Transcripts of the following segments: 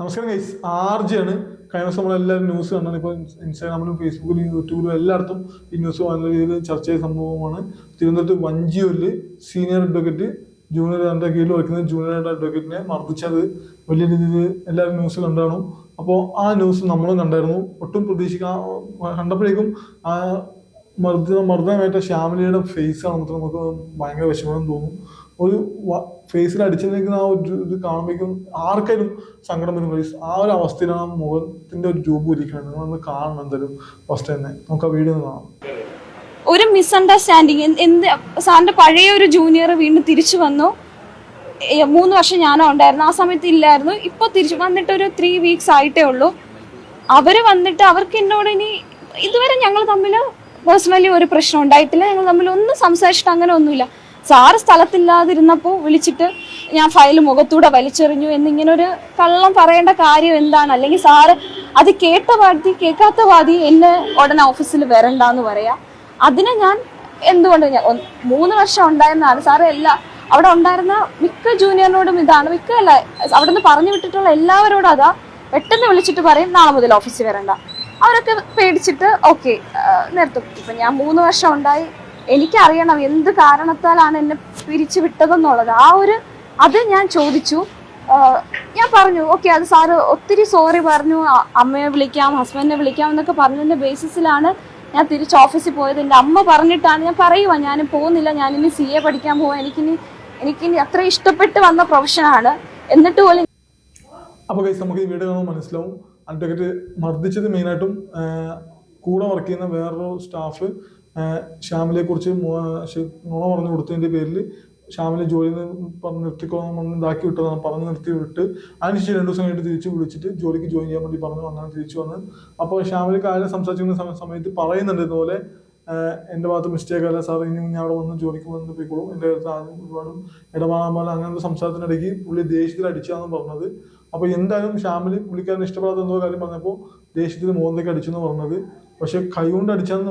നമസ്കാരം ഗൈസ് ആർജിയാണ് കഴിഞ്ഞ ദിവസം നമ്മളെല്ലാവരും ന്യൂസ് കണ്ടാണ് ഇപ്പോൾ ഇൻസ്റ്റാഗ്രാമിലും ഫേസ്ബുക്കിലും യൂട്യൂബിലും എല്ലായിടത്തും ഈ ന്യൂസ് നല്ല രീതിയിൽ ചർച്ച ചെയ്ത സംഭവമാണ്. തിരുവനന്തപുരത്ത് വഞ്ചിയൂരിൽ സീനിയർ അഡ്വക്കേറ്റ് ജൂനിയർ രണ്ടാം കീഴിൽ വയ്ക്കുന്ന ജൂനിയർ അഡ്വക്കേറ്റിനെ മർദ്ദിച്ചത് വലിയ രീതിയിൽ എല്ലാവരും ന്യൂസ് കണ്ടാണ് അപ്പോൾ ആ ന്യൂസ് നമ്മളും കണ്ടായിരുന്നു. ഒട്ടും പ്രതീക്ഷിക്കാൻ കണ്ടപ്പോഴേക്കും ആ മർദ്ദ മർദ്ദനമേറ്റ ശ്യാമിലിയുടെ ഫേസ് കാണുമ്പോൾ നമുക്ക് ഭയങ്കര വിഷമം തോന്നും. ഒരു ഫേസിൽ അടിച്ചു നിൽക്കുന്ന ആ ഒരു ഇത് കാണുമ്പോഴേക്കും ആർക്കായാലും സങ്കടം വരും ഫേസ് ആ ഒരു അവസ്ഥയിലാണ് ആ മുഖത്തിന്റെ ഒരു രൂപം ഇരിക്കുന്നത് നിങ്ങളൊന്ന് കാണണം എന്തായാലും ഫസ്റ്റ് തന്നെ. നമുക്ക് ആ വീഡിയോ കാണാം. ഒരു മിസ്അണ്ടർസ്റ്റാൻഡിങ് എന്ത് സാറിന്റെ പഴയ ഒരു ജൂനിയർ വീണ്ടും തിരിച്ചു വന്നു. മൂന്ന് വർഷം ഞാനോ ഉണ്ടായിരുന്നു. ആ സമയത്ത് ഇല്ലായിരുന്നു. ഇപ്പൊ തിരിച്ചു വന്നിട്ട് ഒരു ത്രീ വീക്സ് ആയിട്ടേ ഉള്ളൂ. അവർ വന്നിട്ട് അവർക്ക് എന്നോട് ഇനി ഇതുവരെ ഞങ്ങൾ തമ്മിൽ പേഴ്സണലി ഒരു പ്രശ്നം ഉണ്ടായിട്ടില്ല. ഞങ്ങൾ തമ്മിൽ ഒന്നും സംസാരിച്ചിട്ട് അങ്ങനെ ഒന്നുമില്ല. സാറ് സ്ഥലത്തില്ലാതിരുന്നപ്പോൾ വിളിച്ചിട്ട് ഞാൻ ഫയൽ മുഖത്തൂടെ വലിച്ചെറിഞ്ഞു എന്നിങ്ങനെ ഒരു കള്ളം പറയേണ്ട കാര്യം എന്താണ്? അല്ലെങ്കിൽ സാറ് അത് കേട്ട വാതി കേൾക്കാത്ത വാതി എന്നെ ഉടനെ ഓഫീസിൽ വരണ്ടെന്ന് പറയാ. അതിനെ ഞാൻ എന്തുകൊണ്ട് ഞാൻ മൂന്ന് വർഷം ഉണ്ടായിരുന്നതാണ് സാറ് എല്ലാ അവിടെ ഉണ്ടായിരുന്ന മിക്ക ജൂനിയറിനോടും ഇതാണ്. മിക്ക അല്ല അവിടെ നിന്ന് പറഞ്ഞു വിട്ടിട്ടുള്ള എല്ലാവരോടും അതാ പെട്ടെന്ന് വിളിച്ചിട്ട് പറയും നാളെ മുതൽ ഓഫീസിൽ വരണ്ട. അവരൊക്കെ പേടിച്ചിട്ട് ഓക്കെ നിർത്തും. ഇപ്പം ഞാൻ മൂന്ന് വർഷം ഉണ്ടായി എനിക്കറിയണം എന്ത് കാരണത്താലാണ് എന്നെ പിരിച്ചു വിട്ടതെന്നുള്ളത്. ആ ഒരു അത് ഞാൻ ചോദിച്ചു. ഞാൻ പറഞ്ഞു ഓക്കെ അത് സാറ് ഒത്തിരി സോറി പറഞ്ഞു. അമ്മയെ വിളിക്കാം ഹസ്ബൻഡിനെ വിളിക്കാം എന്നൊക്കെ പറഞ്ഞതിന്റെ ബേസിസിലാണ് ഞാൻ തിരിച്ച് ഓഫീസിൽ പോയത്. എന്റെ അമ്മ പറഞ്ഞിട്ടാണ് ഞാൻ പറയുക ഞാൻ പോകുന്നില്ല ഞാനിനി സി എ പഠിക്കാൻ പോവാം. എനിക്കിനി എനിക്കിനി അത്ര ഇഷ്ടപ്പെട്ട് വന്ന പ്രൊഫഷനാണ് എന്നിട്ട് പോലും അപ്പോൾ ഗൈസ് നമുക്ക് ഈ വീഡിയോ കാണുമ്പോൾ മനസ്സിലാവും. അഡ്വക്കേറ്റ് മർദ്ദിച്ചത് മെയിനായിട്ടും കൂടെ വർക്ക് ചെയ്യുന്ന വേറൊരു സ്റ്റാഫ് ശ്യാമിലെ കുറിച്ച് നുണ പറഞ്ഞു കൊടുത്തതിന്റെ പേരിൽ ശ്യാമിലെ ജോലിയിൽ നിന്ന് പറഞ്ഞ് നിർത്തിക്കോന്ന് ഇതാക്കി വിട്ടതാണ്. പറഞ്ഞ് നിർത്തി വിട്ട് അതിനുശേഷം രണ്ടു ദിവസം കഴിഞ്ഞിട്ട് തിരിച്ച് വിളിച്ചിട്ട് ജോലിക്ക് ജോയിൻ ചെയ്യാൻ വേണ്ടി പറഞ്ഞു. അങ്ങനെ തിരിച്ചു വന്ന് അപ്പോൾ ശ്യാമിലെ കാര്യം സമ- സമയത്ത് പറയുന്നുണ്ട് ഇതുപോലെ എന്റെ ഭാഗത്ത് മിസ്റ്റേക്ക് അല്ല സാർ ഇനി ഞാൻ അവിടെ വന്ന് ജോലിക്ക് വന്ന് പോയിക്കോളും. എന്റെ അടുത്ത് ഒരുപാട് ഇടപാടാൻ പോലെ അങ്ങനത്തെ സംസാരത്തിനിടയ്ക്ക് പുള്ളി ദേഷ്യത്തിൽ അടിച്ചാന്ന് പറഞ്ഞത്. അപ്പോൾ എന്തായാലും ശ്യാമിൽ പുള്ളിക്കാരൻ ഇഷ്ടപ്പെടാത്ത എന്തോ കാര്യം പറഞ്ഞപ്പോൾ ദേഷ്യത്തിൽ മോന്തയ്ക്ക് അടിച്ചു എന്ന് പറഞ്ഞത്. പക്ഷെ കൈകൊണ്ട് അടിച്ചാൽ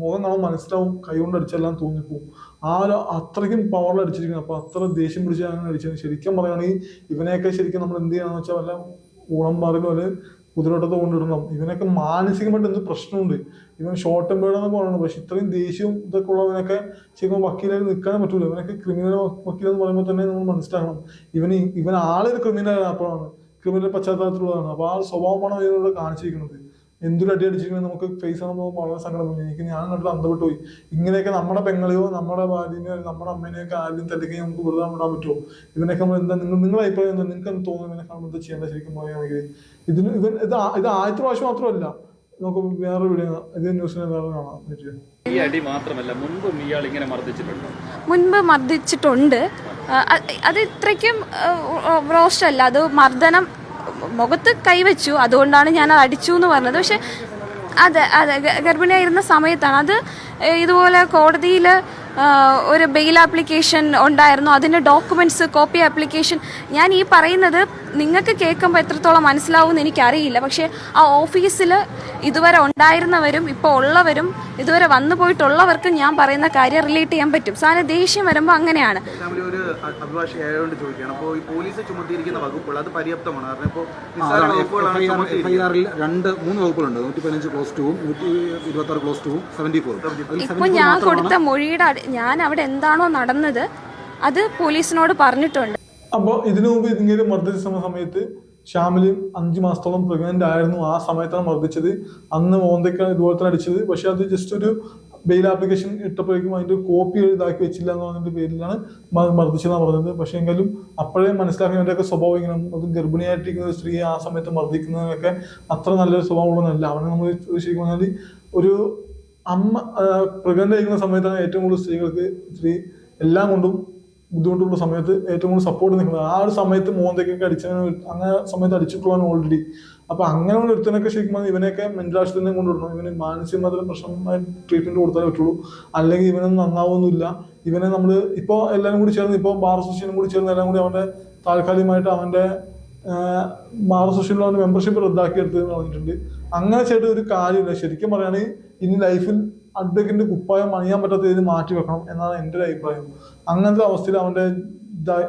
മുഖം കാണാൻ മനസ്സിലാവും കൈകൊണ്ട് അടിച്ചെല്ലാം തോന്നിപ്പോവും. ആ ഒരു അത്രയ്ക്കും പവറിൽ അടിച്ചിരിക്കുന്നത് അപ്പോൾ അത്ര ദേഷ്യം പിടിച്ച് അങ്ങനെ അടിച്ചത് ശരിക്കും പറയുകയാണെങ്കിൽ ഇവനെയൊക്കെ ശരിക്കും നമ്മൾ എന്ത് ചെയ്യാന്ന് വെച്ചാൽ വല്ല ഊളം അല്ലെങ്കിൽ കുതിരോട്ടത്ത് കൊണ്ടിടണം. ഇവനൊക്കെ മാനസികമായിട്ട് എന്ത് പ്രശ്നമുണ്ട്? ഇവൻ ഷോർട്ട് ടെമ്പേർഡെന്ന് പറയുന്നത് പക്ഷെ ഇത്രയും ദേഷ്യവും ഇതൊക്കെ ഉള്ളവനൊക്കെ ശരിക്കും വക്കീലായി നിൽക്കാൻ പറ്റൂല. ഇവനൊക്കെ ക്രിമിനൽ വക്കീലെന്ന് പറയുമ്പോൾ തന്നെ നമ്മൾ മനസ്സിലാക്കണം. ഇവന് ഇവൻ ആളൊരു ക്രിമിനൽ അപ്പോഴാണ്. ക്രിമിനൽ പശ്ചാത്തലത്തിലുള്ളതാണ്. അപ്പോൾ ആ സ്വഭാവമാണ് ഇവനോട് കാണിച്ചിരിക്കുന്നത്. എന്തൊരു അടി അടിച്ചിരിക്കുന്നത് നമുക്ക് ഫേസ് ആകുമ്പോൾ വളരെ സങ്കടം തോന്നി. എനിക്ക് ഞാൻ കണ്ടിട്ട് അന്തപ്പെട്ട് പോയി ഇങ്ങനെയൊക്കെ നമ്മുടെ പെങ്ങളെയോ നമ്മുടെ ഭാര്യനെയോ നമ്മുടെ അമ്മേനെയൊക്കെ ആരും തല്ലിക്കുകയും നമുക്ക് വെറുതെ വിടാൻ പറ്റുമോ? ഇതിനൊക്കെ നമ്മൾ എന്താ നിങ്ങൾ നിങ്ങളുടെ അഭിപ്രായം എന്താ? നിങ്ങൾക്ക് എന്ത് തോന്നുന്നു ഇതിനെ കാണുമ്പോൾ എന്താ ചെയ്യേണ്ടത് ശരിക്കും പറയുകയാണെങ്കിൽ ഇതിന് ഇവൻ ഇത് ആ- ഇത് ആദ്യത്തെ പ്രാവശ്യം മാത്രമല്ല. നമുക്ക് വേറെ വീഡിയോ ഇത് ന്യൂസിനെ വേറെ കാണാം. പറ്റിയ ഈ അടി മാത്രമല്ല മുൻപും ഇയാൾ ഇങ്ങനെ മർദ്ദിച്ചിട്ടുണ്ട്? മുൻപ് മർദ്ദിച്ചിട്ടുണ്ട്. അത് ഇത്രയ്ക്കും റോസ്റ്റ് അല്ല. അത് മർദ്ദനം മുഖത്ത് കൈവച്ചു. അതുകൊണ്ടാണ് ഞാൻ അടിച്ചു എന്ന് പറഞ്ഞത്. പക്ഷെ അതെ അതെ ഗർഭിണിയായിരുന്ന സമയത്താണ്. അത് ഇതുപോലെ കോടതിയിൽ ഒരു ബെയിൽ ആപ്ലിക്കേഷൻ ഉണ്ടായിരുന്നു. അതിന്റെ ഡോക്യുമെന്റ്സ് കോപ്പി ആപ്ലിക്കേഷൻ ഞാൻ ഈ പറയുന്നത് നിങ്ങൾക്ക് കേൾക്കുമ്പോൾ എത്രത്തോളം മനസ്സിലാവും എന്ന് എനിക്കറിയില്ല. പക്ഷേ ആ ഓഫീസിൽ ഇതുവരെ ഉണ്ടായിരുന്നവരും ഇപ്പോൾ ഉള്ളവരും ഇതുവരെ വന്നു പോയിട്ടുള്ളവർക്കും ഞാൻ പറയുന്ന കാര്യം റിലേറ്റ് ചെയ്യാൻ പറ്റും. സാറിന് ദേഷ്യം വരുമ്പോൾ അങ്ങനെയാണ്. രണ്ട് മൂന്ന് വകുപ്പുകളുണ്ട്. നൂറ്റി പതിനഞ്ച് ക്ലോസ് ടുവും നൂറ്റി ഇരുപത്തി ആറ് ക്ലോസ് ടുവും ഇപ്പൊ ഞാൻ കൊടുത്ത മൊഴിയുടെ ഞാൻ അവിടെ എന്താണോ നടന്നത് അത് പോലീസിനോട് പറഞ്ഞിട്ടുണ്ട്. അപ്പോൾ ഇതിനു മുമ്പ് ഇങ്ങനെ മർദ്ദിച്ച സമ- സമയത്ത് ശ്യാമിൽ അഞ്ച് മാസത്തോളം പ്രഗ്നന്റ് ആയിരുന്നു ആ സമയത്താണ് മർദ്ദിച്ചത്. അന്ന് മോന്തയ്ക്ക് ഇതുപോലെ തന്നെ അടിച്ചത്. പക്ഷെ അത് ജസ്റ്റ് ഒരു ബെയിൽ ആപ്ലിക്കേഷൻ ഇട്ടപ്പോഴേക്കും അതിന്റെ കോപ്പി ഇതാക്കി വെച്ചില്ല എന്ന് പറഞ്ഞ പേരിലാണ് മർദ്ദിച്ചതെന്നാണ് പറഞ്ഞത്. പക്ഷെ എങ്കിലും അപ്പോഴേ മനസ്സിലാക്കുന്നവരുടെയൊക്കെ സ്വഭാവം ഇങ്ങനെ അത് ഗർഭിണിയായിട്ടിരിക്കുന്ന ഒരു സ്ത്രീയെ ആ സമയത്ത് മർദ്ദിക്കുന്നതൊക്കെ അത്ര നല്ലൊരു സ്വഭാവമുള്ളതല്ല. അവനെ നമ്മൾ ശരിക്കും പറഞ്ഞാൽ ഒരു അമ്മ പ്രഗ്നന്റ് ആയിരിക്കുന്ന സമയത്താണ് ഏറ്റവും കൂടുതൽ സ്ത്രീകൾക്ക് സ്ത്രീ എല്ലാം കൊണ്ടും ബുദ്ധിമുട്ടുള്ള സമയത്ത് ഏറ്റവും കൂടുതൽ സപ്പോർട്ട് നിൽക്കുന്നത്. ആ ഒരു സമയത്ത് മോന്തയ്ക്കൊക്കെ അടിച്ചവന് അങ്ങനെ സമയത്ത് അടിച്ചിട്ടുള്ളതാണ് ഓൾറെഡി അപ്പൊ അങ്ങനെ ഒരുത്തനൊക്കെ ശരിക്കും ഇവനെയൊക്കെ മെന്റൽ ആശുപത്രിയിൽ കൊണ്ടുവരണം. ഇവന് മാനസികമായ പ്രശ്നമായ ട്രീറ്റ്മെന്റ് കൊടുത്താലേ പറ്റുള്ളൂ. അല്ലെങ്കിൽ ഇവനൊന്നും നന്നാവൊന്നുമില്ല. ഇവനെ നമ്മൾ ഇപ്പോൾ എല്ലാവരും കൂടി ചേർന്ന് ഇപ്പോൾ ബാർ അസോസിയേഷനും കൂടി ചേർന്ന് എല്ലാം കൂടി അവന്റെ താൽക്കാലികമായിട്ട് അവന്റെ ബാർ അസോസിയേഷനിൽ അവന്റെ മെമ്പർഷിപ്പ് റദ്ദാക്കി എടുത്തെന്ന് പറഞ്ഞിട്ടുണ്ട്. അങ്ങനെ ചെയ്തിട്ട് ഒരു കാര്യമില്ല. ശരിക്കും പറയുകയാണെങ്കിൽ ഇനി ലൈഫിൽ അഡ്വക്കേറ്റിന്റെ കുപ്പായം അണിയാൻ പറ്റാത്ത രീതിയിൽ മാറ്റി വെക്കണം എന്നാണ് എന്റെ ഒരു അഭിപ്രായം. അങ്ങനത്തെ അവസ്ഥയിൽ അവന്റെ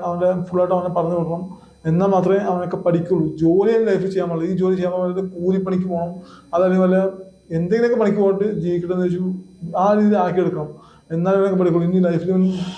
അവന്റെ ഫുള്ളായിട്ട് അവനെ പറഞ്ഞു കൊടുക്കണം. എന്നാൽ മാത്രമേ അവനൊക്കെ പഠിക്കുള്ളൂ. ജോലി ലൈഫിൽ ചെയ്യാൻ പാടില്ല. ഈ ജോലി ചെയ്യാൻ പാടില്ല. കൂലിപ്പണിക്ക് പോകണം. അതല്ലെങ്കിൽ വല്ല എന്തെങ്കിലുമൊക്കെ പണിക്ക് പോയിട്ട് ജീവിക്കണമെന്ന് വെച്ചു ആ രീതിയിൽ ആക്കിയെടുക്കണം. എന്നാലേ അവനൊക്കെ പഠിക്കുള്ളൂ. ഇനി ലൈഫിൽ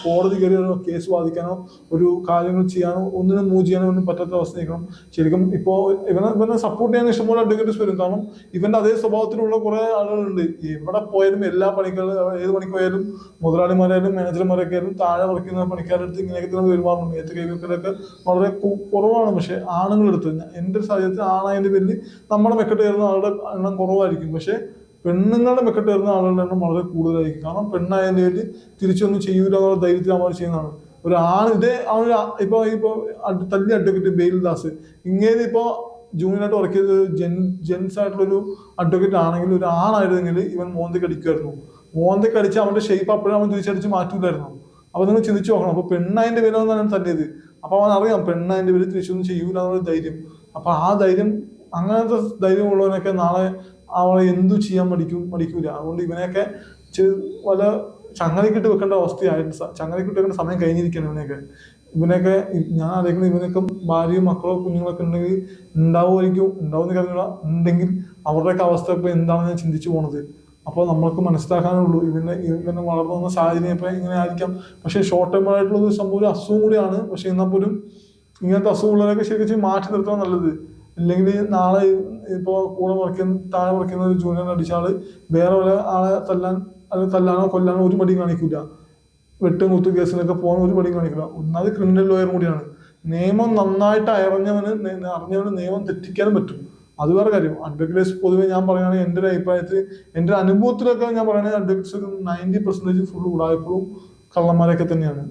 കോടതി കയറിയാലോ കേസ് വാദിക്കാനോ ഒരു കാര്യങ്ങൾ ചെയ്യാനോ ഒന്നിനും മൂവ് ചെയ്യാനോ ഒന്നും പറ്റാത്ത അവസ്ഥ നിൽക്കണം ശരിക്കും ഇപ്പോൾ ഇവനെ ഇവനെ സപ്പോർട്ട് ചെയ്യാൻ ഇഷ്ടംപോലെ അഡ്വക്കേറ്റ്സ് വരും. കാരണം ഇവന്റെ അതേ സ്വഭാവത്തിലുള്ള കുറേ ആളുകളുണ്ട്. എവിടെ പോയാലും എല്ലാ പണിക്കാരും ഏത് പണിക്ക് പോയാലും മുതലാളിമാരായാലും മാനേജർമാരൊക്കെ ആയാലും താഴെ വർക്കുന്ന പണിക്കാരെടുത്ത് ഇങ്ങനെയൊക്കെ തന്നെ പെരുമാറുന്നുണ്ട്. ഏത്ത് കൈവക്കലൊക്കെ വളരെ കുറവാണ്. പക്ഷേ ആണുങ്ങളെടുത്ത് എന്റെ ഒരു സാഹചര്യത്തിൽ ആണായതിന്റെ പേരിൽ നമ്മുടെ മെക്കെട്ട് കയറുന്ന ആളുടെ എണ്ണം കുറവായിരിക്കും. പക്ഷെ പെണ്ണുങ്ങളുടെ മെക്കെട്ട് വരുന്ന ആളുകളുടെ എണ്ണം വളരെ കൂടുതലായിരിക്കും. കാരണം പെണ്ണായതിന് പേരിൽ തിരിച്ചൊന്നും ചെയ്യൂല എന്നുള്ള ധൈര്യത്തിൽ അവർ ചെയ്യുന്നതാണ്. ഒരു ആണ് ഇതേ ഒരു ഇപ്പോൾ ഇപ്പൊ ഇപ്പൊ തല്ലി അഡ്വക്കേറ്റ് ബെയിൽദാസ് ഇങ്ങനെ ഇപ്പോ ജൂനിയറായിട്ട് വർക്ക് ചെയ്ത് ജെൻ ജെൻസ് ആയിട്ടുള്ളൊരു അഡ്വക്കേറ്റ് ആണെങ്കിൽ ഒരു ആണായിരുന്നെങ്കിൽ ഇവൻ മോന്തയ്ക്ക് അടിക്കുമായിരുന്നു. മോന്തയ്ക്ക് അടിച്ച് അവന്റെ ഷേപ്പ് അപ്പോഴും അവൻ തിരിച്ചടിച്ച് മാറ്റൂലായിരുന്നു. അപ്പോൾ നിങ്ങൾ ചിന്തിച്ചു നോക്കണം. അപ്പൊ പെണ്ണായതിന്റെ പേരിൽ ഒന്നും തല്ലിയത്. അപ്പൊ അവൻ അറിയാം പെണ്ണായതിന്റെ പേരിൽ തിരിച്ചൊന്നും ചെയ്യൂല എന്നുള്ള ധൈര്യം. അപ്പോൾ ആ ധൈര്യം അങ്ങനത്തെ ധൈര്യമുള്ളവനൊക്കെ നാളെ അവളെ എന്തു ചെയ്യാൻ മടിക്കും മടിക്കൂല. അതുകൊണ്ട് ഇവനെയൊക്കെ വല്ല ചങ്ങലക്കിട്ട് വെക്കേണ്ട അവസ്ഥയായിട്ട് ചങ്ങലക്കിട്ട് വെക്കേണ്ട സമയം കഴിഞ്ഞിരിക്കുകയാണ് ഇവനെയൊക്കെ. ഇവനെയൊക്കെ ഞാൻ ആലോചിക്കുന്നത് ഇവനൊക്കെ ഭാര്യയും മക്കളോ കുഞ്ഞുങ്ങളൊക്കെ ഉണ്ടെങ്കിൽ ഉണ്ടാവുമായിരിക്കും ഉണ്ടാവുമെന്ന് കരുതുക ഉണ്ടെങ്കിൽ അവരുടെയൊക്കെ അവസ്ഥ ഇപ്പൊ എന്താണെന്ന് ഞാൻ ചിന്തിച്ചു പോണത്. അപ്പോൾ നമ്മൾക്ക് മനസ്സിലാക്കാനുള്ളൂ. ഇവന്റെ ഇവനെ വളർന്നു വന്ന സാഹചര്യം ഇപ്പൊ ഇങ്ങനെ ആയിരിക്കാം. പക്ഷേ ഷോർട്ട് ടൈം ആയിട്ടുള്ള ഒരു സംഭവം ഒരു അസുഖം കൂടിയാണ്. പക്ഷേ എന്നാൽ പോലും ഇങ്ങനത്തെ അസുഖമുള്ളവരൊക്കെ ശരിക്കും മാറ്റി നിർത്താൻ നല്ലത്. ഇല്ലെങ്കിൽ നാളെ ഇപ്പോൾ കൂടെ വർക്കുന്ന താഴെ വർക്കുന്ന ഒരു ജൂനിയർ അടിച്ചാൽ വേറെ ഒരു ആളെ തല്ലാൻ അത് തല്ലാനോ കൊല്ലാനോ ഒരു മടിയും കാണിക്കില്ല വെട്ടും കുത്തു കേസിലൊക്കെ പോകാൻ ഒരു മടിയും കാണിക്കില്ല ഒന്നാമത് ക്രിമിനൽ ലോയർ കൂടിയാണ്. നിയമം നന്നായിട്ട് അറിഞ്ഞവന് അറിഞ്ഞവന് നിയമം തെറ്റിക്കാനും പറ്റും. അത് വേറെ കാര്യം. അഡ്വക്കേറ്റ്സ് പൊതുവെ ഞാൻ പറയുകയാണെങ്കിൽ എന്റെ ഒരു അഭിപ്രായത്തിൽ എന്റെ അനുഭവത്തിലൊക്കെ ഞാൻ പറയുകയാണെങ്കിൽ അഡ്വക്കേറ്റ്സ് നയന്റി പെർസെന്റേജ് ഫുൾ ഉടായപ്പോഴും കള്ളന്മാരൊക്കെ തന്നെയാണ്.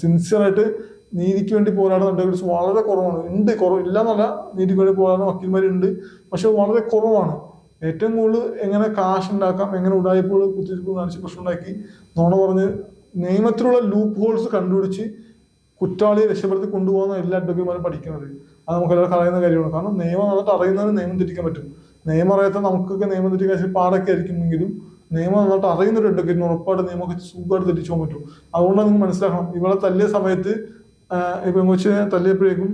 സിൻസിയറായിട്ട് നീതിക്ക് വേണ്ടി പോരാടുന്ന അഡ്വക്കേറ്റ്സ് വളരെ കുറവാണ്. ഉണ്ട് കുറവ് ഇല്ല എന്നല്ല നീതിക്ക് വേണ്ടി പോരാടുന്ന വക്കീൽമാരുണ്ട്. പക്ഷെ വളരെ കുറവാണ്. ഏറ്റവും കൂടുതൽ എങ്ങനെ കാശ് ഉണ്ടാക്കാം എങ്ങനെ ഉടായ്പകൾ കുത്തിരിപ്പ് കാണിച്ച് പ്രശ്നം ഉണ്ടാക്കി നോണ പറഞ്ഞ് നിയമത്തിലുള്ള ലൂപ്പ് ഹോൾസ് കണ്ടുപിടിച്ച് കുറ്റാളിയെ രക്ഷപ്പെടുത്തി കൊണ്ടുപോകുന്ന എല്ലാ അഡ്വക്കേറ്റ്മാരും പഠിക്കുന്നത്. അത് നമുക്ക് എല്ലാവർക്കും അറിയുന്ന കാര്യമാണ്. കാരണം നിയമം നന്നായിട്ട് അറിയുന്നതിന് നിയമം തെറ്റിക്കാൻ പറ്റും. നിയമം അറിയാത്ത നമുക്കൊക്കെ നിയമം തെറ്റിക്കാൻ പാടൊക്കെ ആയിരിക്കുമെങ്കിലും നിയമം നന്നായിട്ട് അറിയുന്ന ഒരു അഡ്വക്കേറ്റിന് ഉറപ്പായിട്ട് നിയമമൊക്കെ സുഖമായിട്ട് തെറ്റിച്ചു പോകാൻ പറ്റും. അതുകൊണ്ടാണ് നിങ്ങൾ മനസ്സിലാക്കണം. ഇവിടെ തല്ലിയ സമയത്ത് ഇപ്പൊ കൊച്ചിനെ തല്ലിയപ്പോഴേക്കും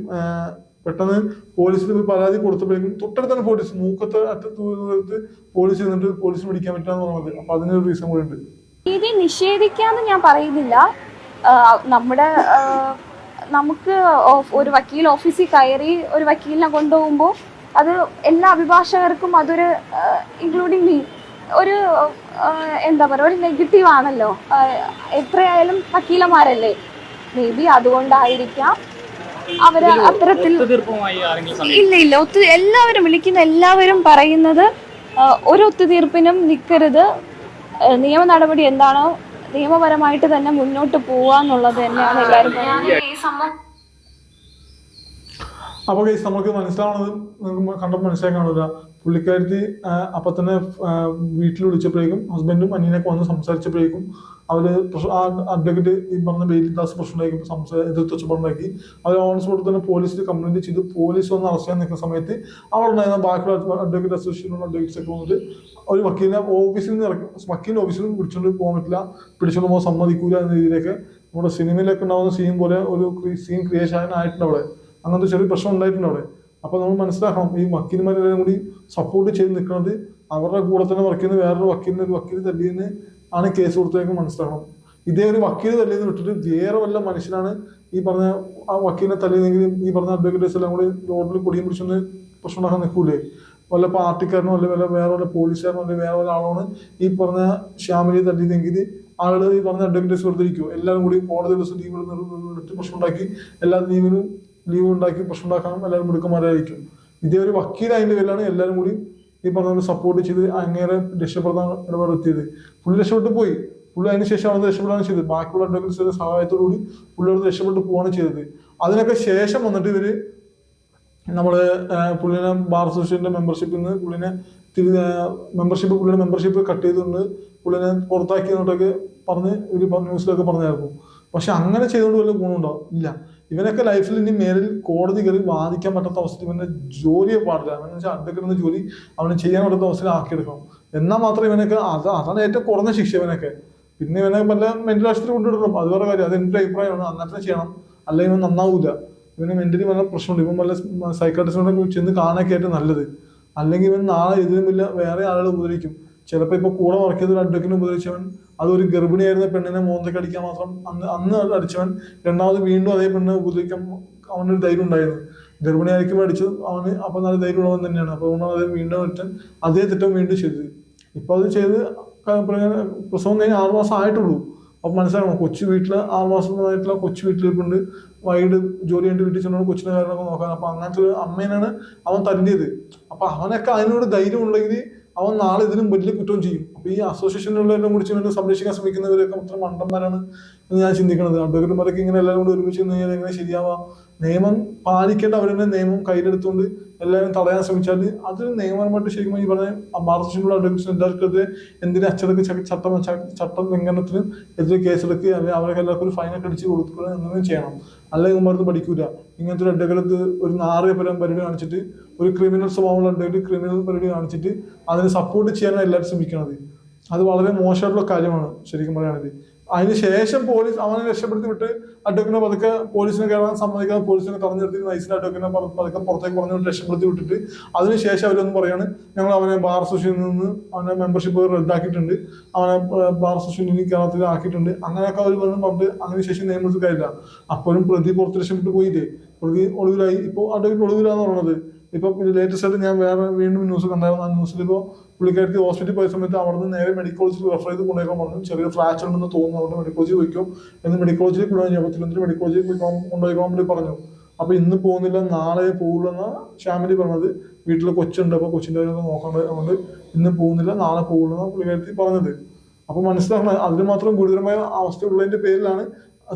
പെട്ടെന്ന് പോലീസിൽ പോയി പരാതി കൊടുത്തപ്പോഴേക്കും തൊട്ടടുത്താണ് പോലീസ്. മൂക്കത്ത് അറ്റത്ത് പോലീസ് ചെന്നിട്ട് പോലീസ് പിടിക്കാൻ പറ്റാന്ന് പറഞ്ഞത്. അപ്പൊ അതിനൊരു റീസൺ കൂടെ ഉണ്ട്. രീതി നിഷേധിക്കാന്ന് ഞാൻ പറയുന്നില്ല. നമ്മുടെ നമുക്ക് ഒരു വക്കീൽ ഓഫീസിൽ കയറി ഒരു വക്കീലിനെ കൊണ്ടുപോകുമ്പോൾ അത് എല്ലാ അഭിഭാഷകർക്കും അതൊരു ഇൻക്ലൂഡിങ് മീ ഒരു എന്താ പറയുക ഒരു നെഗറ്റീവ് ആണല്ലോ. എത്രയായാലും വക്കീലന്മാരല്ലേ? മേ ബി അതുകൊണ്ടായിരിക്കാം അവർ അത്തരത്തിൽ ഇല്ല ഇല്ല. ഒത്തു എല്ലാവരും വിളിക്കുന്ന എല്ലാവരും പറയുന്നത് ഒരു ഒത്തുതീർപ്പിനും നിൽക്കരുത് നിയമ നടപടി എന്താണോ നിയമപരമായിട്ട് തന്നെ മുന്നോട്ട് പോവാന്നുള്ളത് തന്നെയാണ് എല്ലാവരും അപ്പോൾ അപ്പൊ ഗൈസ് നമുക്ക് മനസ്സിലാവുന്നത് നിങ്ങൾക്ക് കണ്ടപ്പോൾ മനസ്സിലാക്കാണില്ല പുള്ളിക്കാരത്തി അപ്പം തന്നെ വീട്ടിൽ വിളിച്ചപ്പോഴേക്കും ഹസ്ബൻഡും അനിയനൊക്കെ വന്ന് സംസാരിച്ചപ്പോഴേക്കും അവർ അഡ്വക്കേറ്റ് ഈ പറഞ്ഞ ബെയിലിദാസ് പ്രശ്നം ഉണ്ടാക്കി സംസാ- എതിർത്ത് ഒച്ചപ്പാടുണ്ടാക്കി അവർ ഓൺ സ്പോട്ട് തന്നെ പോലീസിൽ കംപ്ലൈന്റ് ചെയ്ത് പോലീസ് വന്ന് അറസ്റ്റ് ചെയ്യാൻ നിൽക്കുന്ന സമയത്ത് അവിടെ ഉണ്ടായിരുന്ന ബാക്കിയുള്ള അഡ്വക്കേറ്റ് അസോസിയേഷനുള്ള അഡ്വക്കേറ്റ്സ് ഒക്കെ വന്നിട്ട് ഒരു വക്കീലിനെ ഓഫീസിൽ നിന്ന് ഇറക്കി വക്കീലിന്റെ ഓഫീസിൽ നിന്ന് പിടിച്ചോണ്ട് പോകാൻ പറ്റില്ല. പിടിച്ചോണ്ട് പോകാൻ സമ്മതിക്കൂല എന്ന രീതിയിലേക്ക് നമ്മുടെ സിനിമയിലൊക്കെ ഉണ്ടാകുന്ന സീൻ പോലെ ഒരു സീൻ ക്രിയേഷൻ ആയിട്ടുണ്ട് അവിടെ. അങ്ങനത്തെ ചെറിയ പ്രശ്നം ഉണ്ടായിട്ടുണ്ട് അവിടെ. അപ്പൊ നമ്മൾ മനസ്സിലാക്കണം ഈ വക്കീൽമാരെല്ലാം കൂടി സപ്പോർട്ട് ചെയ്ത് നിൽക്കുന്നത് അവരുടെ കൂടെ തന്നെ വർക്ക് ചെയ്യുന്ന വേറൊരു വക്കീലിന് ഒരു വക്കീൽ തല്ലിയതിന് ആണ് കേസ് കൊടുത്തതെങ്കിൽ മനസ്സിലാവണം. ഇതേ ഒരു വക്കീൽ തല്ലിയെന്ന് വിട്ടിട്ട് വേറെ വല്ല മനുഷ്യനാണ് ഈ പറഞ്ഞ ആ വക്കീലിനെ തല്ലിയതെങ്കിൽ ഈ പറഞ്ഞ അഡ്വക്കേറ്റേഴ്സ് എല്ലാം കൂടി റോഡിൽ കൊടിയും പിടിച്ചൊന്ന് പ്രശ്നം ഉണ്ടാക്കാൻ നിൽക്കൂലേ? വല്ല പാർട്ടിക്കാരനോ അല്ലെങ്കിൽ വല്ല വേറെ വല്ല പോലീസുകാരനോ അല്ലെങ്കിൽ വേറെ ഒരാളാണ് ഈ പറഞ്ഞ ശ്യാമിനെ തല്ലിയതെങ്കിൽ ആളുകൾ ഈ പറഞ്ഞ അഡ്വക്കേറ്റേഴ്സ് വെറുതെ എല്ലാവരും കൂടി കോടതി ദിവസം ലീവ് എടുത്ത് പ്രശ്നം ഉണ്ടാക്കി. എല്ലാ ലീവിനും ലീവ് ഉണ്ടാക്കി പ്രശ്നം ഉണ്ടാക്കാനും എല്ലാവരും മിടുക്കന്മാരായിരിക്കും. ഇതേ ഒരു വക്കീൽ പേരിലാണ് എല്ലാവരും കൂടി ഈ പറഞ്ഞ സപ്പോർട്ട് ചെയ്ത് അങ്ങേരെ രക്ഷപ്പെടുത്താൻ ഇടപെടുത്തിയത്. പുള്ളി രക്ഷപ്പെട്ടു പോയി. പുള്ളി അതിന് ശേഷം അവിടെ രക്ഷപ്പെടുകയാണ് ചെയ്തത്. ബാക്കിയുള്ള അഡ്വക്കേറ്റ്സിന്റെ സഹായത്തോടു കൂടി പുള്ളി അവിടെ രക്ഷപ്പെട്ടു പോവാണ് ചെയ്തത്. അതിനൊക്കെ ശേഷം വന്നിട്ട് ഇവർ നമ്മൾ പുള്ളിനെ ബാർ അസോസിയേഷന്റെ മെമ്പർഷിപ്പിൽ നിന്ന് പുള്ളിനെ മെമ്പർഷിപ്പ് പുള്ളിയുടെ മെമ്പർഷിപ്പ് കട്ട് ചെയ്തുകൊണ്ട് പുള്ളിനെ പുറത്താക്കി പറഞ്ഞ് ഒരു ന്യൂസിലൊക്കെ പറഞ്ഞായിരുന്നു. പക്ഷെ അങ്ങനെ ചെയ്തുകൊണ്ട് വല്ല ഗുണമുണ്ടോ? ഇല്ല. ഇവനൊക്കെ ലൈഫിൽ ഇനി മേലിൽ കോടതി കയറി വാദിക്കാൻ പറ്റാത്ത അവസ്ഥ ഇവന്റെ ജോലിയെ പാടില്ല. എന്ന് വെച്ചാൽ അഡ്വക്കേറ്റ് എന്ന ജോലി അവന് ചെയ്യാൻ പറ്റാത്ത അവസ്ഥയിൽ ആക്കിയെടുക്കണം. എന്നാൽ മാത്രം ഇവനൊക്കെ അത് അതാണ് ഏറ്റവും കുറഞ്ഞ ശിക്ഷ ഇവനൊക്കെ. പിന്നെ ഇവനെ വല്ല മെന്റൽ ആശുപത്രി കൊണ്ടുവിടണം. അത് വേറെ കാര്യം. അത് എന്റെ അഭിപ്രായമാണ്. അന്നത്തെ ചെയ്യണം. അല്ലെങ്കിൽ ഇവൻ നന്നാവൂല. ഇവന് മെന്റലി വല്ല പ്രശ്നമുണ്ട്. ഇവൻ വല്ല സൈക്കാട്രിസ്റ്റിനോടൊക്കെ ചെന്ന് കാണാനൊക്കെ ആയിട്ട് നല്ലത്. അല്ലെങ്കിൽ ഇവൻ നാളെ ഇതിലും വേറെ ആളുകൾ ഉപദ്രവിക്കും. ചിലപ്പോൾ ഇപ്പോൾ കൂടെ വർക്ക് ചെയ്ത ഒരു അഡ്വക്കിനെ ഉപദ്രവിച്ചവൻ അതൊരു ഗർഭിണിയായിരുന്ന പെണ്ണിനെ മോന്തയ്ക്ക് അടിക്കാൻ മാത്രം അന്ന് അന്ന് അടിച്ചവൻ രണ്ടാമത് വീണ്ടും അതേ പെണ്ണിനെ ഉപദ്രവിക്കാൻ അവനൊരു ധൈര്യം ഉണ്ടായിരുന്നു. ഗർഭിണിയായിരിക്കുമ്പോൾ അടിച്ചു അവന് അപ്പം നല്ല ധൈര്യം ഉള്ളവൻ തന്നെയാണ്. അപ്പോൾ അതുകൊണ്ടാണ് അത് വീണ്ടും ഒരുത്തൻ അതേ തെറ്റം വീണ്ടും ചെയ്തത്. ഇപ്പോൾ അത് ചെയ്ത് പ്രസവം കഴിഞ്ഞ് ആറ് മാസം ആയിട്ടുള്ളൂ. അപ്പം മനസ്സിലാക്കണം കൊച്ചു വീട്ടിൽ ആറ് മാസമായിട്ടുള്ള കൊച്ചു വീട്ടിലിരിപ്പുണ്ട്. വൈകിട്ട് ജോലി കഴിഞ്ഞിട്ട് വീട്ടിൽ ചെന്നോട് കൊച്ചിനെ കാര്യങ്ങളൊക്കെ നോക്കാൻ. അപ്പം അങ്ങനത്തെ ഒരു അമ്മേനാണ് അവൻ തല്ലിയത്. അപ്പം അവനൊക്കെ അതിനോട് ധൈര്യം ഉണ്ടെങ്കിൽ അവൻ നാളെ ഇതിനും വലിയ കുറ്റവും ചെയ്യും. അപ്പൊ ഈ അസോസിയേഷനിലുള്ളതെല്ലാം കൂടി ചേർന്ന് സംരക്ഷിക്കാൻ ശ്രമിക്കുന്നവരൊക്കെ അത്ര മണ്ടന്മാരാണ് എന്ന് ഞാൻ ചിന്തിക്കുന്നത് അഡ്വക്കേറ്റുമാരൊക്കെ ഇങ്ങനെ എല്ലാവരും കൂടി ഒരുമിച്ച് നിന്ന് കഴിഞ്ഞാൽ എങ്ങനെ ശരിയാവാം? നിയമം പാലിക്കേണ്ട അവർ തന്നെ നിയമം കയ്യിലെടുത്തുകൊണ്ട് എല്ലാവരും തടയാൻ ശ്രമിച്ചാൽ അത് നിയമപരമായിട്ട് ശരിക്കും ഈ പറഞ്ഞ ഭാരതശിലുള്ള അഡ്വക്കേറ്റ്സ് എല്ലാവർക്കെതിരെ എന്തിനും അച്ചടക്ക ചട്ടം ചട്ടം ലംഘനത്തിന് എതിരെ കേസെടുക്കുക അല്ലെങ്കിൽ അവർക്ക് എല്ലാവർക്കും ഒരു ഫൈനൊക്കെ അടിച്ച് കൊടുക്കുക എന്നൊന്നും ചെയ്യണം. അല്ലെങ്കിൽ ഇവന്മാർക്ക് പഠിക്കൂല. ഇങ്ങനത്തെ ഒരു അഡ്വക്കറ്റ് ഒരു നാറിയ പരം പരിപാടി കാണിച്ചിട്ട് ഒരു ക്രിമിനൽ സ്വഭാവമുള്ള അഡ്വക്കറ്റ് ക്രിമിനൽ പരിപാടി കാണിച്ചിട്ട് അതിനെ സപ്പോർട്ട് ചെയ്യാനാണ് എല്ലാവരും ശ്രമിക്കുന്നത് അത് വളരെ മോശമായിട്ടുള്ള കാര്യമാണ് ശരിക്കും പറയുകയാണെങ്കിൽ. അതിന് ശേഷം പോലീസ് അവനെ രക്ഷപ്പെടുത്തി വിട്ട് അഡ്വക്കിനെ പതുക്കെ പോലീസിനെ കയറാൻ സമ്മതിക്കാതെ പോലീസിനെ തടഞ്ഞു നൈസിന് അഡ്വക്കിനെ പതുക്കെ പുറത്തേക്ക് പറഞ്ഞു രക്ഷപ്പെടുത്തി വിട്ടിട്ട് അതിനുശേഷം അവരൊന്നും പറയാണ് ഞങ്ങൾ അവനെ ബാർ അസോസിയേഷനിൽ നിന്ന് അവനെ മെമ്പർഷിപ്പ് റദ്ദാക്കിയിട്ടുണ്ട്. അവനെ ബാർ അസോസിയേഷനിൽ കേരളത്തിൽ ആക്കിയിട്ടുണ്ട്. അങ്ങനെയൊക്കെ അവർ വന്ന് പറഞ്ഞിട്ട് അതിന് ശേഷം നിയമത്തിൽ കാര്യമില്ല. അപ്പോഴും പ്രതി പുറത്ത് രക്ഷപ്പെട്ട് പോയില്ലേ? പ്രതി ഒളിവിലായി. ഇപ്പോൾ അഡ്വക്കേറ്റ് ഒളിവിലാന്ന് പറയുന്നത് ഇപ്പം ലേറ്റസ്റ്റ് ആയിട്ട് ഞാൻ വേറെ വീണ്ടും ന്യൂസ് കണ്ടായിരുന്നു. ആ ന്യൂസിൽ ഇപ്പോൾ പുള്ളിക്കാരത്തി ഹോസ്പിറ്റലിൽ പോയ സമയത്ത് അവിടെ നിന്ന് നേരെ മെഡിക്കൽ കോളേജിൽ റെഫർ ചെയ്ത് കൊണ്ടുപോകാൻ പറഞ്ഞു. ചെറിയ ഫ്രാക്ചർ ഉണ്ടെന്ന് തോന്നുന്നു. അവിടെ മെഡിക്കൽ കോളേജിൽ വയ്ക്കും എന്ന് മെഡിക്കൽ കോളേജിൽ കൊണ്ടുപോയി പത്തിലൊന്നിൽ മെഡിക്കൽ കോളേജിൽ പോയിക്കോം കൊണ്ടുപോയിക്കോൻ വേണ്ടി പറഞ്ഞു. അപ്പോൾ ഇന്ന് പോകുന്നില്ല നാളെ പോകുള്ളൂ ശ്യാമിലി പറഞ്ഞത്. വീട്ടിൽ കൊച്ചുണ്ട്. അപ്പോൾ കൊച്ചിന്റെ കാര്യമൊക്കെ നോക്കേണ്ടത് അതുകൊണ്ട് ഇന്ന് പോകുന്നില്ല നാളെ പോകുള്ളൂ എന്നാണ് പുള്ളിക്കാരത്തി പറഞ്ഞത്. അപ്പോൾ മനസ്സിലാക്കണം അതിന് മാത്രം ഗുരുതരമായ അവസ്ഥ ഉള്ളതിന്റെ പേരിലാണ്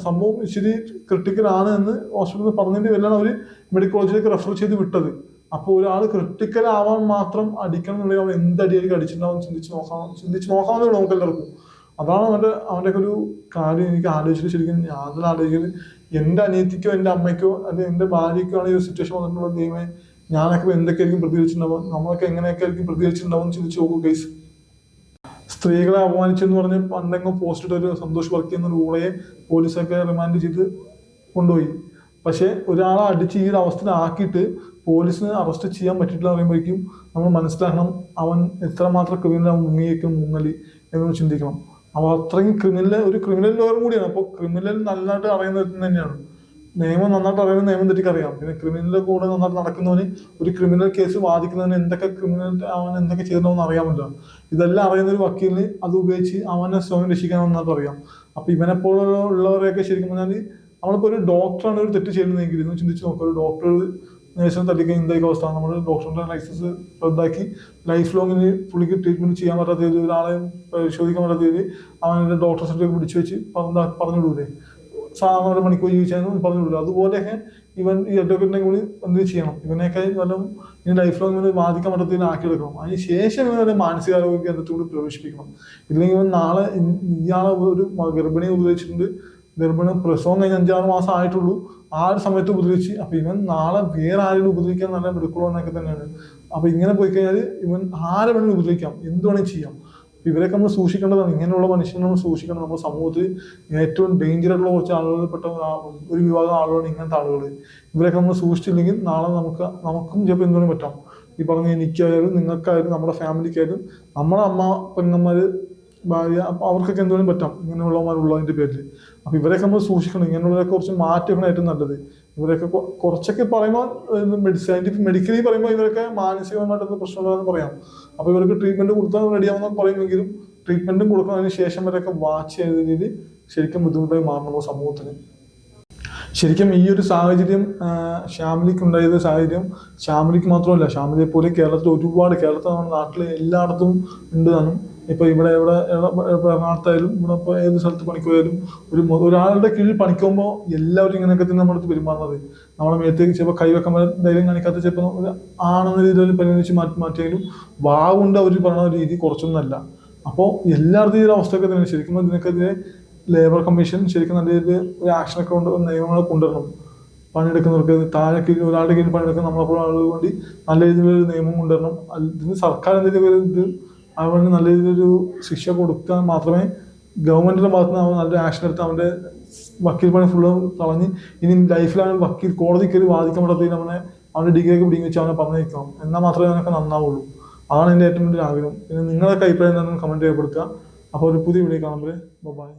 സംഭവം ഇച്ചിരി ക്രിട്ടിക്കൽ ആണ് എന്ന് ഹോസ്പിറ്റലിൽ പറഞ്ഞതിന്റെ പേരിലാണ് അവർ മെഡിക്കൽ കോളേജിലേക്ക് റെഫർ ചെയ്ത് വിട്ടത്. അപ്പോൾ ഒരാൾ ക്രിട്ടിക്കൽ ആവാൻ മാത്രം അടിക്കണം എന്നുണ്ടെങ്കിൽ അവൻ എന്ത് അടിയായിരിക്കും അടിച്ചിട്ടുണ്ടാവും ചിന്തിച്ച് നോക്കാം. ചിന്തിച്ച് നോക്കാവുന്നേ നമുക്ക് എല്ലാവർക്കും. അതാണ് അവന്റെ അവന്റെ ഒരു കാര്യം. എനിക്ക് ആലോചിച്ചിട്ട് ശരിക്കും യാതൊരു ആലോചിക്കുന്നത് എന്റെ അനിയത്തിക്കോ എന്റെ അമ്മയ്ക്കോ അല്ലെങ്കിൽ എന്റെ ഭാര്യയ്ക്കോ ഈ ഒരു സിറ്റുവേഷൻ വന്നിട്ടുള്ള ദൈവമേ ഞാനൊക്കെ എന്തൊക്കെ എന്തൊക്കെയായിരിക്കും പ്രതികരിച്ചിട്ടുണ്ടാവും നമ്മളൊക്കെ എങ്ങനെയൊക്കെ ആയിരിക്കും പ്രതികരിച്ചിട്ടുണ്ടാവും എന്ന് ചിന്തിച്ച് നോക്കൂ ഗൈസ് സ്ത്രീകളെ അപമാനിച്ചെന്ന് പറഞ്ഞ് പണ്ടെങ്ങോ പോസ്റ്റ് ഒരു സന്തോഷ് വർക്ക് ചെയ്യുന്ന ഒരു ഊളയെ പോലീസൊക്കെ റിമാൻഡ് ചെയ്ത് കൊണ്ടുപോയി. പക്ഷേ ഒരാളെ അടിച്ച് ഈ ഒരു അവസ്ഥയിലാക്കിയിട്ട് പോലീസിന് അറസ്റ്റ് ചെയ്യാൻ പറ്റിയിട്ടില്ല പറയുമ്പോഴേക്കും നമ്മൾ മനസ്സിലാക്കണം അവൻ എത്രമാത്രം ക്രിമിനൽ മുങ്ങിയേക്കും മുങ്ങലി എന്ന് ചിന്തിക്കണം. അവൻ അത്രയും ക്രിമിനൽ ഒരു ക്രിമിനൽ ലോയറും കൂടിയാണ്. അപ്പോൾ ക്രിമിനൽ നന്നായിട്ട് അറിയുന്നത് തന്നെയാണ്. നിയമം നന്നായിട്ട് അറിയുന്ന നിയമം തെറ്റിക്ക് അറിയാം. പിന്നെ ക്രിമിനലിന്റെ കൂടെ നന്നായിട്ട് നടക്കുന്നവന് ഒരു ക്രിമിനൽ കേസ് വാദിക്കുന്നവന് എന്തൊക്കെ ക്രിമിനൽ അവൻ എന്തൊക്കെ ചെയ്യണമെന്ന് അറിയാമല്ലോ. ഇതെല്ലാം അറിയുന്ന ഒരു വക്കീലിന് അത് ഉപയോഗിച്ച് അവനെ സ്വയം രക്ഷിക്കാൻ നന്നായിട്ട് അറിയാം. അപ്പോൾ ഇവനെ പോലുള്ള ഉള്ളവരെയൊക്കെ ശരിക്കും പറഞ്ഞാൽ നമ്മളിപ്പോൾ ഒരു ഡോക്ടറാണ് ഒരു തെറ്റ് ചെയ്യുന്നതെങ്കിൽ ഇന്ന് ചിന്തിച്ച് നോക്കുക ഒരു ഡോക്ടർ നേഴ്സിനെ തട്ടിക്കാൻ എന്തായി അവസ്ഥ? നമ്മൾ ഡോക്ടറിന്റെ ലൈസൻസ് റദ്ദാക്കി ലൈഫ് ലോങ്ങിന് പുള്ളിക്ക് ട്രീറ്റ്മെന്റ് ചെയ്യാൻ പറ്റാത്ത രീതിയിൽ ഒരാളെ പരിശോധിക്കാൻ പറ്റാത്ത രീതിയിൽ അവന്റെ ഡോക്ടർ സർട്ടിഫിക്കറ്റ് പിടിച്ചു വെച്ച് പറഞ്ഞ പറഞ്ഞു വിടൂലേ സാധാരണ മണിക്കൂർ ജീവിച്ചാലും പറഞ്ഞു വിടില്ല അതുപോലെയൊക്കെ ഇവൻ ഈ അഡ്വക്കേറ്റിനെ കൂടി എന്ത് ചെയ്യണം? ഇവനെയൊക്കെ നല്ല ഇനി ലൈഫ് ലോങ് ഇവനെ ബാധിക്കാൻ പറ്റാത്ത രീതിയിൽ ആക്കിയെടുക്കണം അതിന് ശേഷം ഇവനെ മാനസികാരോഗ്യ കേന്ദ്രത്തിൽ കൂടി പ്രവേശിപ്പിക്കണം. ഇല്ലെങ്കിൽ ഇവൻ നാളെ ഇയാളെ ഒരു ഗർഭിണിയെ ഉപയോഗിച്ചിട്ടുണ്ട് ഗർഭിണി പ്രസവം കഴിഞ്ഞ് അഞ്ചാറ് മാസം ആയിട്ടുള്ളൂ. ആ ഒരു സമയത്ത് ഉപദ്രവിച്ച്. അപ്പൊ ഇവൻ നാളെ വേറെ ആരെങ്കിലും ഉപദ്രവിക്കാൻ നല്ല എടുക്കുള്ളൂ തന്നെയാണ്. അപ്പൊ ഇങ്ങനെ പോയി കഴിഞ്ഞാൽ ഇവൻ ആരെ വേണമെങ്കിലും ഉപദ്രവിക്കാം. എന്ത് വേണമെങ്കിലും ചെയ്യാം. ഇവരൊക്കെ നമ്മൾ സൂക്ഷിക്കേണ്ടതാണ്. ഇങ്ങനെയുള്ള മനുഷ്യനെ നമ്മൾ സൂക്ഷിക്കണം. നമ്മുടെ സമൂഹത്തിൽ ഏറ്റവും ഡേഞ്ചർ ആയിട്ടുള്ള കുറച്ച് ആളുകൾപ്പെട്ട ഒരു വിഭാഗം ആളുകളാണ് ഇങ്ങനത്തെ ആളുകൾ ഇവരൊക്കെ നമ്മൾ സൂക്ഷിച്ചില്ലെങ്കിൽ നാളെ നമുക്ക് നമുക്കും ചിലപ്പോൾ എന്തുകൊണ്ടും പറ്റാം. ഈ പറഞ്ഞ എനിക്കായാലും നിങ്ങൾക്കായാലും നമ്മുടെ ഫാമിലിക്കായാലും നമ്മുടെ അമ്മ പെങ്ങന്മാര് അവർക്കൊക്കെ എന്തുവേണം പറ്റാം? ഇങ്ങനെയുള്ളവന്മാരുള്ളതിന്റെ പേരിൽ അപ്പോൾ ഇവരെയൊക്കെ നമ്മൾ സൂക്ഷിക്കണം. ഇങ്ങനെയുള്ളവരൊക്കെ കുറച്ച് മാറ്റിയാണ് ഏറ്റവും നല്ലത്. ഇവരൊക്കെ കൊ- കുറച്ചൊക്കെ പറയുമ്പോൾ സയന്റിഫിക് മെഡിക്കലി പറയുമ്പോൾ ഇവരൊക്കെ മാനസികമായിട്ടൊക്കെ പ്രശ്നമുള്ളതെന്ന് പറയാം. അപ്പോൾ ഇവർക്ക് ട്രീറ്റ്മെന്റ് കൊടുത്താൽ റെഡിയാവുന്ന പറയുമെങ്കിലും ട്രീറ്റ്മെന്റും കൊടുക്കുന്നതിന് ശേഷം വരെയൊക്കെ വാച്ച് ചെയ്ത രീതിയിൽ ശരിക്കും ബുദ്ധിമുട്ടായി മാറണം സമൂഹത്തിന് ശരിക്കും ഈ ഒരു സാഹചര്യം ഷാമിലിക്ക് ഉണ്ടായത് സാഹചര്യം ശ്യാമിലിക്ക് മാത്രമല്ല ശ്യാമിലിയെ പോലെ കേരളത്തിൽ ഒരുപാട് കേരളത്തിൽ നമ്മുടെ നാട്ടിൽ എല്ലായിടത്തും ഉണ്ട് താനും ഇപ്പൊ ഇവിടെ ഇവിടെ എറണാകുളത്തായാലും ഇവിടെ ഇപ്പോൾ ഏത് സ്ഥലത്ത് പണിക്ക് പോയാലും ഒരു ഒരാളുടെ കീഴിൽ പണിക്കുമ്പോൾ എല്ലാവരും ഇങ്ങനെയൊക്കെ തന്നെ നമ്മളടുത്ത് പെരുമാറുന്നത്. നമ്മളെ മേത്തേക്ക് ചിലപ്പോൾ കൈവെക്കാൻ ധൈര്യം കാണിക്കാത്ത ചിലപ്പോൾ ആണെന്ന രീതിയിൽ പരിഗണിച്ച് മാറ്റി മാറ്റിയെങ്കിലും വാവുണ്ട് അവർ പറയുന്ന രീതി കുറച്ചൊന്നുമല്ല അപ്പോൾ എല്ലാവരുടെയും ഒരു അവസ്ഥയൊക്കെ തന്നെ ശരിക്കും ഇതിനൊക്കെതിരെ ലേബർ കമ്മീഷൻ ശരിക്കും നല്ല രീതിയിൽ ഒരു ആക്ഷനൊക്കെ കൊണ്ട് നിയമങ്ങൾ കൊണ്ടുവരണം. പണിയെടുക്കുന്നവർക്ക് താഴെ കീഴിൽ ഒരാളുടെ കീഴിൽ പണിയെടുക്കുന്ന നമ്മളെപ്പോഴും ആളുകൾ വേണ്ടി നല്ല രീതിയിലൊരു നിയമം കൊണ്ടുവരണം. അതിന് സർക്കാർ എന്തെങ്കിലും ഇത് അവന് നല്ല രീതിയിലൊരു ശിക്ഷ കൊടുക്കാൻ മാത്രമേ ഗവൺമെന്റിന്റെ ഭാഗത്ത് നിന്ന് അവൻ നല്ലൊരു ആക്ഷൻ എടുത്ത് അവന്റെ വക്കീൽ പണി ഫുള്ള് കളഞ്ഞ് ഇനി ലൈഫിലാണ് വക്കീൽ കോടതി കയറി വാദിക്കാൻ പറ്റാത്തതിന് അവനെ അവന്റെ ഡിഗ്രിയൊക്കെ പിടിങ്ങി വെച്ച് അവനെ പറഞ്ഞേക്കണം എന്നാൽ മാത്രമേ അവനൊക്കെ നന്നാവുള്ളൂ. അതാണ് എന്റെ ഏറ്റവും വലിയ ആഗ്രഹം. പിന്നെ നിങ്ങളൊക്കെ അഭിപ്രായം എന്താണെന്ന് കമന്റ് രേഖപ്പെടുത്തുക അപ്പോൾ ഒരു പുതിയ വീഡിയോ കാണുമ്പോൾ ബൈ